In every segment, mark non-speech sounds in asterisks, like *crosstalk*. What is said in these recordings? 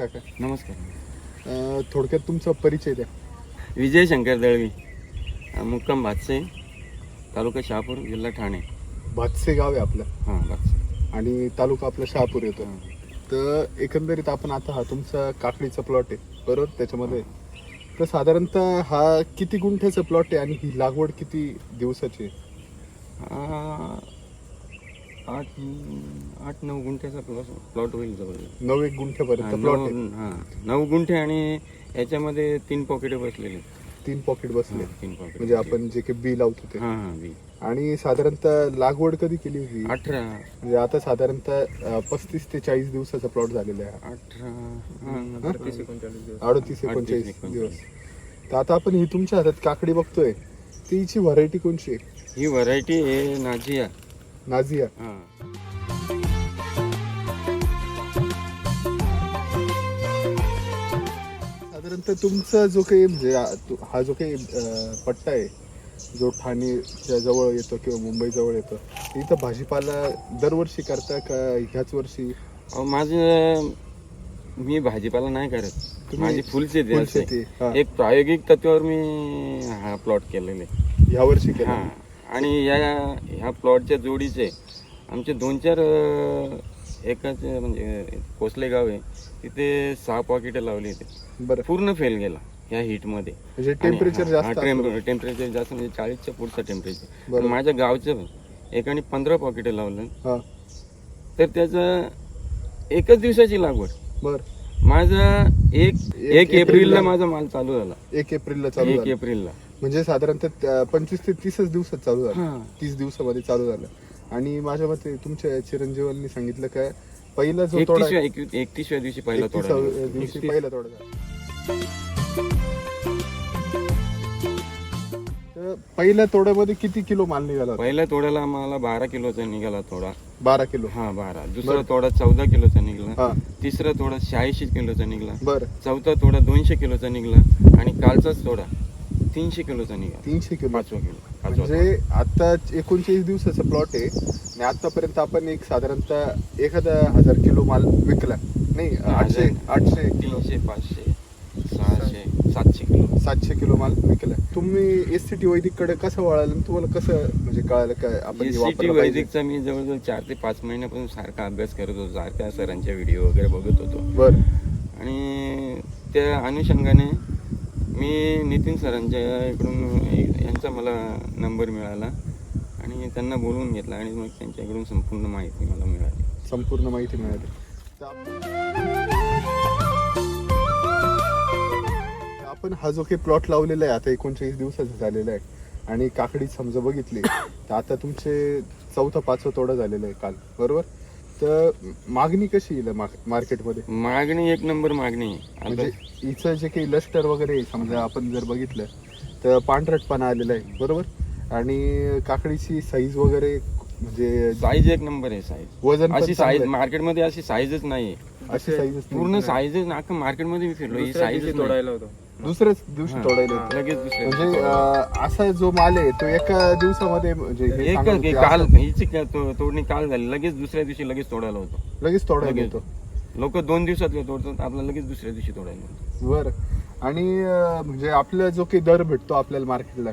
नमस्कार काका. नमस्कार. अं, थोडक्यात तुमचा परिचय द्या. विजय शंकर दळवी अ, मुक्काम भातसे तालुका शहापूर जिल्हा ठाणे. भातसे गाव आहे आपलं. हां भातसे. आणि तालुका आपला शहापूर येतो. तर एकंदरीत आपण आता हा तुमचा काकडीचा प्लॉट आहे बरोबर? त्याच्यामध्ये तर साधारणतः हा किती गुंठ्याचा प्लॉट आहे आणि ही लागवड किती दिवसाची आहे? आठ आठ नऊ गुंठ्याचा प्लॉट प्लॉट होईल जवळ नऊ एक गुंठ्यापर्यंत प्लॉट आहे. हां. नऊ गुंठे आणि याच्यामध्ये तीन पॉकेट बसलेले तीन पॉकेट बसले. हां, तीन पॉकेट म्हणजे आपण जे काही बी लावतो ते हां हां बी आणि साधारणतः लागवड कधी केली होती? अठरा. म्हणजे आता साधारणतः पस्तीस ते चाळीस दिवसाचा प्लॉट झालेला आहे. अठरा हां अडतीस एकोणचाळीस अडतीस एकोणचाळीस एकोणचाळीस. दिवस. तर आता आपण ही तुमच्या हातात काकडी बघतोय. ती हिची व्हरायटी कोणची आहे? ही व्हरायटी आहे नाझिया नाझिया. हां साधारणतः तुमचा जो काही म्हणजे आ- तु- हा जो काही अं, पट्टा आहे जो ठाणेच्या जवळ येतो किंवा मुंबई जवळ येतो इथं भाजीपाला दरवर्षी करता का ह्याच वर्षी? अहो, माझं मी भाजीपाला नाही करत. तुम्ही माझी फुलशेती फुलशेती, असते हा. एक प्रायोगिक तत्वावर मी हा प्लॉट केलेले ह्या वर्षी केला. हा. आणि या ह्या प्लॉटच्या जोडीचे आमचे दोन चार एकाच म्हणजे कोसले गाव आहे तिथे सहा पॉकेट लावली होती. बरं. पूर्ण फेल गेला या हीटमध्ये. म्हणजे टेम्परेचर जास्त. टेम्परेचर जास्त म्हणजे चाळीसच्या पुढचं टेम्परेचर. माझ्या गावचं एकाने पंधरा पॉकेट लावलं. तर त्याचं एकच दिवसाची लागवड. बर. माझा एक एक एप्रिलला माझा माल चालू झाला. एक एप्रिलला एक एप्रिलला. म्हणजे साधारणतः पंचवीस ते तीसच दिवसात चालू झालं. तीस दिवसामध्ये चालू झालं. आणि माझ्या मते तुमच्या चिरंजीवांनी सांगितलं काय पहिला जो तोडा एकतीसव्या एक- एकतीसव्या दिवशी पहिला तोडा. दिवशी पहिला तोडा झाला. पहिल्या तोड्यामध्ये किती किलो माल निघाला? पहिल्या तोड्याला आम्हाला बारा किलोचा निघाला थोडा बारा किलो. हा बारा. दुसरा तोडा चौदा किलोचा निघला. तिसरा तोडा शहाऐंशी किलोचा निघला. बर. चौथा तोडा दोनशे किलोचा निघला. आणि कालचाच तोडा. तीनशे किलोचा निघाला. तीनशे किलो. पाचवा किलो. पाचवा म्हणजे आता एकोणचाळीस दिवसाचा प्लॉट आहे आणि आतापर्यंत आपण एक साधारणतः एखादा हजार किलो माल विकला. नाही आठशे आठशे. तीनशे पाचशे सहाशे सातशे किलो. सातशे किलो माल विकला. तुम्ही एस सी टी वैदिककडे कसं वळालं आणि तुम्हाला कसं म्हणजे कळालं काय आपण हे एसीटी वापरलं पाहिजे? वैदिकचा मी जवळजवळ चार ते पाच महिन्यापासून सारखा अभ्यास करत होतो. सारख्या सरांच्या व्हिडिओ वगैरे बघत होतो. बर. आणि त्या अनुषंगाने मी नितीन सरांच्या इकडून यांचा मला नंबर मिळाला आणि त्यांना बोलवून घेतला आणि मग त्यांच्याकडून संपूर्ण माहिती मला मिळाली. संपूर्ण माहिती मिळाली. तर आपण हा जो काही प्लॉट लावलेला आहे आता एकोणचाळीस दिवसाचा झालेला आहे आणि काकडी समजा बघितली तर आता तुमचे चौथा पाचवा तोडा झालेला आहे काल बरोबर? तर मागणी कशी येईल मार्क- मार्केटमध्ये? मागणी एक नंबर मागणी आहे. म्हणजे हिचं जे काही लष्टर वगैरे आहे, समजा आपण जर बघितलं तर पांढरटपणा आलेला आहे बरोबर? आणि काकडीची साईज वगैरे म्हणजे साईज एक नंबर आहे साईज वजन पण अशी साईज. मार्केटमध्ये अशी साईजच नाही अशी साईज पूर्ण साईजच ना मार्केटमध्ये मी फिरलो ही साईज तोडायला होतो. दुसऱ्याच दिवशी तोडायला येतं. लगेच दुसऱ्या म्हणजे अं, असा जो माल आहे तो एका दिवसामध्ये म्हणजे हे एक काल असं. हिची का- तो- तोडणी काल झाली लगेच दुसऱ्या दिवशी लगेच तोडायला होतो. लगेच तोडायला लगेच. येतो लोक दोन दिवसात तोडतात आपल्याला लगेच दुसऱ्या दिवशी तोडायला होतो. बर. आणि अं, म्हणजे आपला जो काही दर भेटतो आपल्याला मार्केटला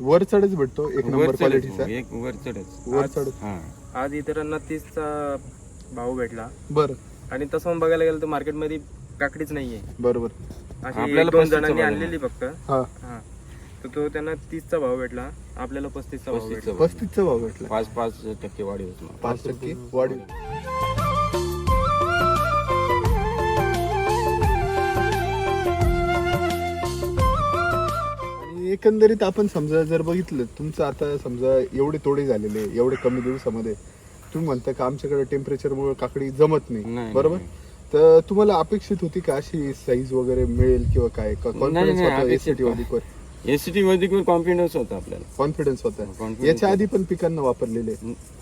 वर चढच भेटतो एक नंबर वर चढच क्वालिटीचा? एक वर चढच. वर चढ हा. आज इतरांना तीसचा भाव भेटला. बर. आणि तसं बघायला गेलं तर मार्केटमध्ये काकडीच नाहीये. बरोबर. अशी आपल्याला एक दोन पस्तीसचा जणांनी भाव आणलेली फक्त. हा. हा. तर तो त्यांना तीसचा भाव भेटला. आपल्याला पस्तीसचा भाव भेटला. पस्तीसचा भाव भेटला. पाच पाच टक्के वाढ होत. पाच टक्के वाढ आणि एकंदरीत आपण समजा जर बघितलं तुमचं आता समजा एवढे तोडे झालेले एवढे कमी दिवसामध्ये तुम्ही म्हणता का आमच्याकडे टेम्परेचरमुळे काकडी जमत नाही नाही, बरोबर? नाही. तर तुम्हाला अपेक्षित होती का अशी साईज वगैरे मिळेल किंवा काय? कॉन्फिडन्स नाही, होता अपेक्षित एसीटी वधिकवर एसीटी वैदिकवर कॉन्फिडन्स होता आपल्याला. कॉन्फिडन्स होता. Confidence याच्या आधी पण पिकांना वापरलेले?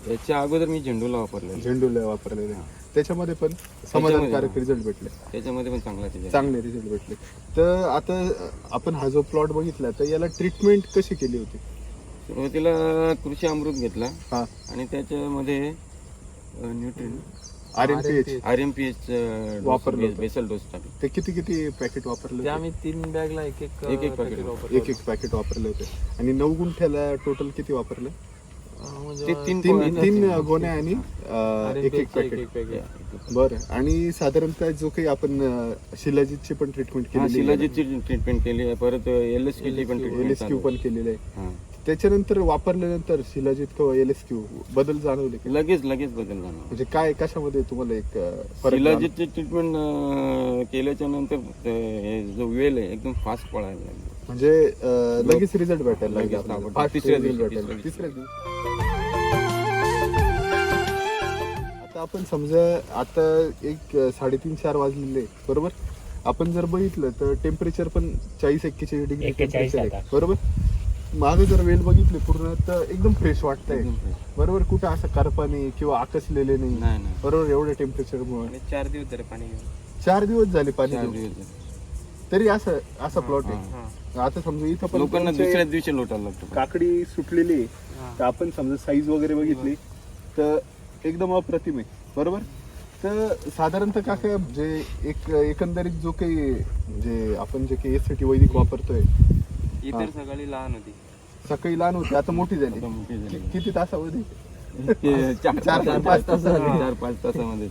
याच्या अगोदर मी झेंडूला वापरलेलं. झेंडूला वापरलेले. त्याच्यामध्ये पण समाधानकारक रिझल्ट भेटले. त्याच्यामध्ये पण चांगला. चांगले रिझल्ट भेटले. तर आता आपण हा जो प्लॉट बघितला तर याला ट्रीटमेंट कशी केली होती? सुरुवातीला कृषी अमृत घेतला हा. आणि त्याच्यामध्ये nutrient R N P H. R M P H वापरलं होतं. बेसल डोस टाकले ते किती किती पॅकेट वापरले ते होते? आम्ही तीन बॅगला एक एक एक- एक packet एक एक पॅकेट वापरले होते. आणि नऊ गुंठ्याला टोटल किती वापरले? म्हणजे ते तीन तीन तीन गोण्या आणि अं, एक एक पॅकेट एक बरं. आणि साधारणतः जो काही आपण अं, शिलाजीतची पण ट्रीटमेंट केली शिलाजीतची ट्रीटमेंट केली आहे. परत एल एस ची पण एल ट्रीटमेंट एस क्यू पण केलेलं आहे. हा. त्याच्यानंतर वापरल्यानंतर शिलाजीत किंवा एल एस क्यू बदल जाणवले का? लगेच लगेच बदल झाला म्हणजे काय कशामध्ये तुम्हाला एक अं, फरक जाणवला? शिलाजीतची ट्रीटमेंट केल्याच्यानंतर हे जो वेल आहे एकदम फास्ट पळायला लागला म्हणजे अं, लगेच रिझल्ट भेटायला लागले लगेच आपल्याला. ताबडतोब. Fast तिसऱ्या result दिवशी, भेटायला. तिसऱ्या तिसऱ्या दिवशी. आता आपण समजा आता एक अं, साडेतीन चार वाजलेले आहे, बरोबर आपण जर बघितलं तर टेम्परेचर पण चाळीस एक्केचाळीस डिग्री 41 टेम्परेचर आहे आता. बरोबर मागे जर वेल बघितली पूर्ण तर एकदम फ्रेश वाटतंय. एकदम fresh. बरोबर कुठं असं करपा नाही किंवा आकसलेले नाही. नाही नाही. बरोबर एवढ्या टेम्परेचर मुळे. आणि चार दिवस झाले पाणी घेऊन. चार दिवस झाले पाणी चार घेऊन. दिवस झाले. तरी असं असा प्लॉट आहे हा. आता समजा इथं पण लोकांना तुमचे दुसऱ्या दिवशी लोटायला लागतं. काकडी सुटलेली आहे. तर आपण समजा साईज वगैरे बघितली तर एकदम अप्रतिम आहे. बरोबर? तर साधारणतः काका जे एक एकंदरीत जो काही म्हणजे आपण जे काही एस टी वैदिक वापरतोय इतर सकाळी लहान होती. सकाळी लहान होती आता मोठी झाली. आता मोठी झाली. कि- किती तासामध्ये? ते चार चार- चार पाच तासामध्ये चार पाच तासामध्ये.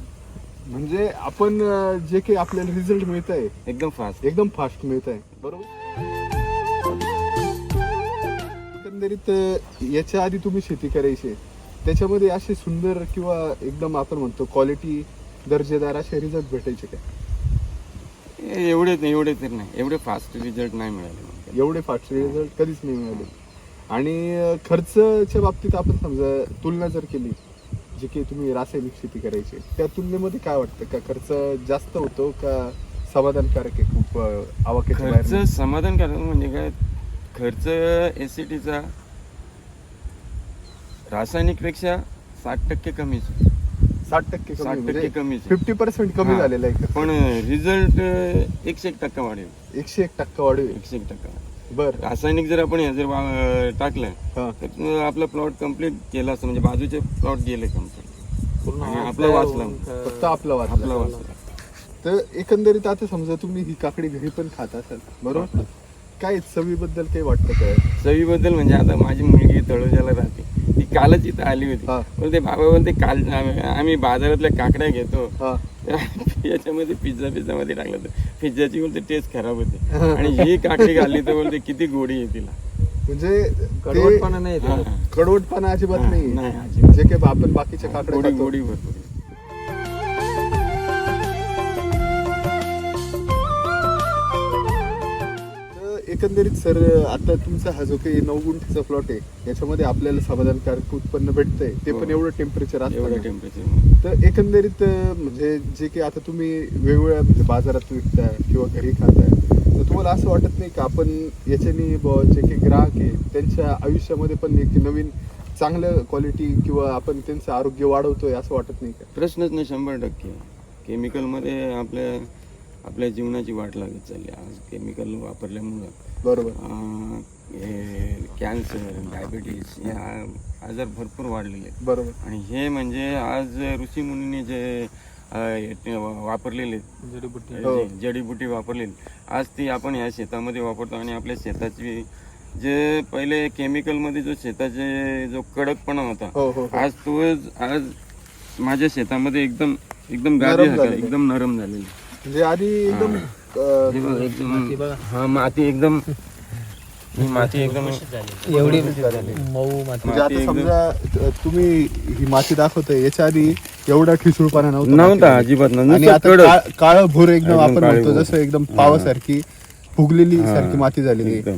म्हणजे आपण अं, जे काही आपल्याला रिझल्ट मिळत आहे एकदम फास्ट एकदम फास्ट मिळत आहे बरोबर? एकंदरीत अं, याच्या आधी तुम्ही शेती करायची. त्याच्यामध्ये असे सुंदर किंवा एकदम आपण म्हणतो क्वालिटी दर्जेदार असे रिझल्ट भेटायचे काय? एवढे एवढे तर नाही. एवढे फास्ट रिझल्ट नाही मिळाले. एवढे फास्ट रिझल्ट कधीच नाही मिळाले. आणि खर्चाच्या बाबतीत आपण समजा तुलना जर केली जे काही तुम्ही रासायनिक शेती करायची त्या तुलनेमध्ये काय वाटतं? का खर्च जास्त होतो का समाधानकारक आहे खूप आवाक्याच्या खर्च समाधानकारक म्हणजे काय? खर्च एसीटीचा रासायनिकपेक्षा साठ टक्के कमीच. साठ टक्के साठ कमी टक्के कमीच आहे. फिफ्टी पर्सेंट कमी हा. झालेलं आहे. पण रिझल्ट एकशे एक टक्का वाढेल. एकशे एक टक्का वाढवे एकशे एक टक्का बर. रासायनिक जर आपण हे जर वा- टाकलं हा. तर आपला प्लॉट कंप्लीट केला असतं म्हणजे बाजूचे प्लॉट गेले कंप्लीट आपला वाचला. अं, फक्त आपला आपला वाचला. वाचला तर एकंदरीत आता समजा तुम्ही ही काकडी घरी पण खात असाल बरोबर? काय चवीबद्दल काही वाटतं काय चवीबद्दल म्हणजे आता माझी मुलगी तळोजाला राहते. कालच इथं आली होती. बोलते बाबा बोलते काल आम्ही बाजारातल्या काकड्या घेतो. हा. *laughs* याच्यामध्ये पिझ्झा पिझ्झा मध्ये टाकलं तर पिझ्झाची बोलते टेस्ट खराब होते. *laughs* आणि ही काकडी घालली तर बोलते किती गोडी आहे तिला. म्हणजे कडवटपणा नाही. कडवटपणा अजिबात नाही. जे काही आपण बाकीच्या काकड्या गोडी भरपूर एकंदरीत सर आता तुमचा हा जो काही नऊ गुंठीचा प्लॉट आहे याच्यामध्ये आपल्याला समाधानकारक उत्पन्न भेटतंय ते पण हो. एवढं टेम्परेचर एवढं टेम्परेचर तर एकंदरीत म्हणजे जे काही आता तुम्ही वेगवेगळ्या म्हणजे बाजारात विकता किंवा घरी खाताय तर तुम्हाला असं वाटत नाही का आपण याच्याने जे काही ग्राहक आहे त्यांच्या आयुष्यामध्ये पण एक नवीन चांगलं क्वालिटी किंवा आपण त्यांचं आरोग्य वाढवतोय असं वाटत नाही का? प्रश्नच नाही शंभर टक्के. केमिकलमध्ये आपल्या आपल्या जीवनाची वाट लागत चालली आज केमिकल वापरल्यामुळं. बरोबर. हे कॅन्सर डायबिटीस हे आजार भरपूर वाढलेले आहेत. बरोबर. आणि हे म्हणजे आज ऋषीमुनीने जे अं, हे वापरलेले जडीबुटी. हो. जे- जडीबुटी वापरलेली आज ती आपण ह्या शेतामध्ये वापरतो आणि आपल्या शेताची जे पहिले केमिकलमध्ये जो शेताचे जो कडकपणा होता हो हो. आज तो आज माझ्या शेतामध्ये एकदम एकदम गादी. एकदम नरम झालेली म्हणजे आधी एकदम अं, हे बघ, एकदम हा माती एकदम ही माती एकदम एवढी मऊ माती म्हणजे आता समजा अं, तुम्ही ही माती दाखवताय याच्या आधी एवढा ठिसूळपणा नव्हता नव्हता मातीमध्ये. अजिबात आणि नव्हतं आता कडक. काळ- काळं भोर एकदम एकदम आपण म्हणतो काळीभोर. जसं एकदम पावासारखी फुगलेली. सारखी माती झालेली आहे. एकदम.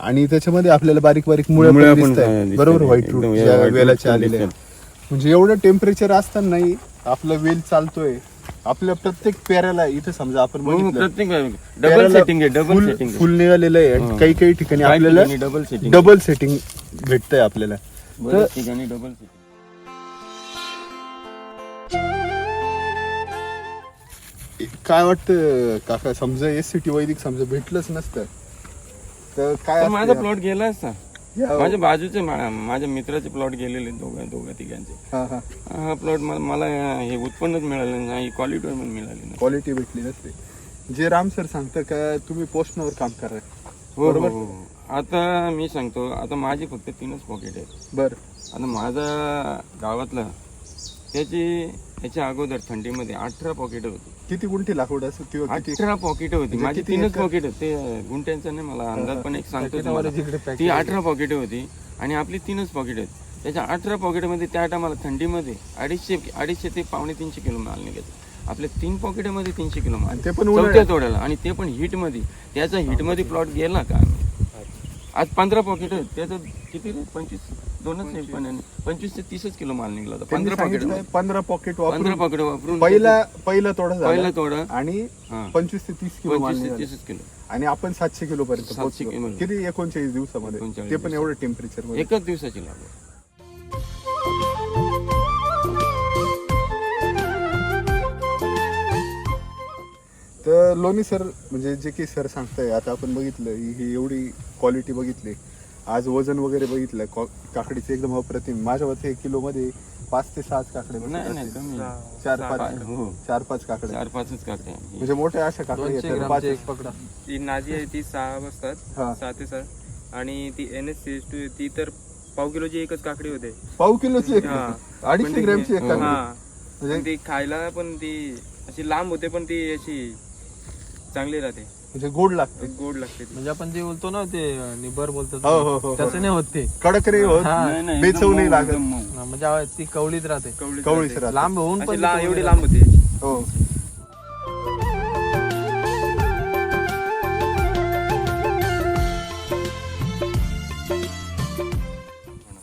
आणि त्याच्यामध्ये आपल्याला बारीक बारीक मुळे मुळ्या पण पण दिसताय. दिसतात. बरोबर व्हाईट रूट या white वेलाचे पण आलेले आहे. दिसतात. म्हणजे एवढं टेम्परेचर असतानाही आपलं वेल चालतोय आपल्या प्रत्येक पेऱ्याला इथे समजा आपण बघितलं प्रत्येक डबल पेऱ्याला सेटिंग आहे डबल फुल- सेटिंग फुल निघालेलं आहे. आणि. काही काही ठिकाणी काही आपल्याला ठिकाणी double setting. डबल सेटिंग भेटतंय आपल्याला. बऱ्याच ठिकाणी डबल सेटिंग काय वाटतं काका? समजा एस सी टी वैदिक समजा भेटलंच नसतं. तर काय असतं माझा या- प्लॉट गेला असता. माझ्या बाजूचे मा- माझ्या मित्राचे प्लॉट गेलेले दोघं दोघं तिघांचे. हा हा. हा प्लॉट मला हे उत्पन्नच मिळालं नाही क्वालिटी पण मिळाली नाही. क्वालिटी भेटली नसते. जे राम सर सांगतं का तुम्ही पोस्टवर काम करा. हो हो हो. आता मी सांगतो आता माझी फक्त तीनच पॉकेट आहेत. बर. आता माझा गावातला त्याची त्याच्या अगोदर थंडीमध्ये अठरा पॉकेट होती. किती गुंठी लागवड असं किंवा किती अठरा पॉकेट होती. म्हणजे माझी किती तीनच? पॉकेट होते. ते गुंट्यांचं नाही मला अंदाज पण एक सांगतो तुम्हाला. जिकडे ती अठरा पॉकेट होती आणि आपली तीनच पॉकेट आहेत त्याच्या अठरा पॉकेटमध्ये त्या टायमाला थंडीमध्ये अडीचशे अडीचशे ते पावणे तीनशे किलो माल निघायचा आपल्या तीन पॉकेटमध्ये तीनशे किलो माल. आणि ते पण चौथ्या उन्हाळ्यात तोड्याला. आणि ते पण हिटमध्ये. त्याचा हिटमध्ये प्लॉट गेला का? आम्ही आज पंधरा पॉकेट आहेत त्याचं किती रे? पंचवीस? दोनच नाही पण पंचवीस ते तीसच किलो माल निघाला होता. पंधरा पॉकेट पंधरा पॉकेट पंधरा वापरून पॉकेट वापरून पहिला पहिला तोडा पहिला तोडा. आणि हा. पंचवीस ते तीस किलो माल पंचवीस ते निघाला. तीसच किलो. आणि आपण सातशे किलो पर्यंत 700 पोहोचलो. किलो. किती? एकोणचाळीस दिवसामध्ये. ते पण एवढं टेम्परेचरमध्ये. एकच दिवसाची लागवड. तर लोणी सर म्हणजे जे काही सर सांगताय आता आपण बघितलं ही ही एवढी क्वालिटी बघितली. आज वजन वगैरे बघितलं कॉ- काकडीचं एकदम अप्रतिम. माझ्या मते किलो मध्ये पाच ते सहा काकडे बसत नाही नाही असतील. कमी चार पाच हो. चार पाच काकडे. चार पाचच काढते म्हणजे मोठ्या अशा काकडे पाच ग्रामचे एक पकडा. ती नाजी आहे ती सहा बसतात. हा. सहा ते सहा. आणि ती एन एस सी टू ती तर पाव किलोची एकच काकडी होते. पाव किलोची एक? हा. अडीचशे ग्रॅमची एक. काकडी. हा म्हणजे पण ती खायला पण ती अशी लांब होते पण ती अशी चांगली राहते. म्हणजे गोड लागते. गोड लागते ती. म्हणजे आपण जे बोलतो ना ते निबर बोलतो हो, हो, हो, त्याचं नाही होत ते. कडक नाही होत. हा. नाही, नाही, बेचव नाही मऊ, लागत. एकदम मऊ. हा, म्हणजे ती कवळीत राहते. कवळीत कवळीच राहते. राहते. लांब होऊन अशी पण ला- एवढी लांब होते. हो.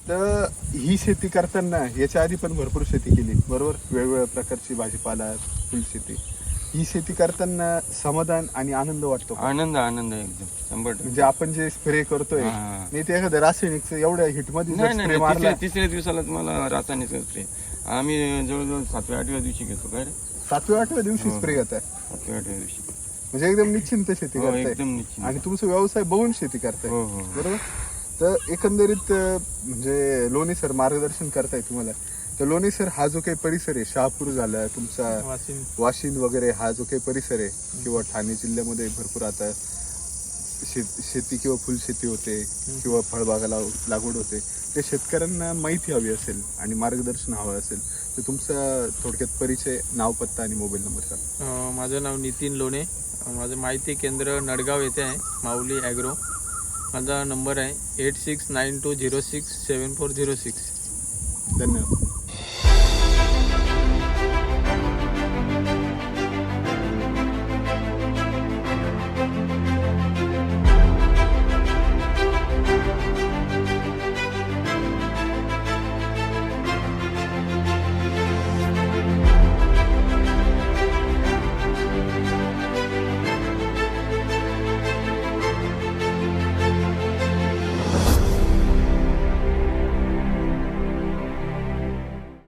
तर ही शेती करताना याच्या आधी पण भरपूर शेती केली. बरोबर? वेगवेगळ्या प्रकारची भाजीपाला फुलशेती. ही शेती करताना समाधान आणि आनंद वाटतो का? आनंद आनंद एकदम शंभर टक्के. म्हणजे आपण जे स्प्रे करतोय हा. नाही ते एखाद्या रासायनिकचं एवढ्या हिटमध्ये नाही नाही स्प्रे नाही, मारला तिसऱ्या तिसऱ्या दिवसाला तुम्हाला रासायनिक स्प्रे आम्ही जवळजवळ सातव्या आठव्या दिवशी घेतो काय रे सातव्या आठव्या दिवशी हो. स्प्रे करताय सातव्या आठव्या दिवशी म्हणजे एकदम निश्चिंत शेती हो, करताय एकदम निश्चिंत. आणि तुमचा व्यवसाय बघून शेती करताय हो हो बरोबर तर एकंदरीत अं, म्हणजे लोणी सर मार्गदर्शन करताय तुम्हाला तर लोणी सर हा जो काही परिसर आहे शहापूर झाला तुमचा वाशिम. वाशिंद वगैरे हा जो काही परिसर आहे किंवा ठाणे जिल्ह्यामध्ये भरपूर आता शेत शेती किंवा फुलशेती होते किंवा फळबागा लाव लागवड होते ते शेतकऱ्यांना माहिती हवी असेल आणि मार्गदर्शन हवं असेल तर तुमचा थोडक्यात परिचय नाव पत्ता आणि मोबाईल नंबर सांगा. माझं नाव नितीन लोणे. माझं माहिती केंद्र नडगाव येथे आहे माऊली ॲग्रो. माझा नंबर आहे eight six nine two zero six seven four zero six. धन्यवाद.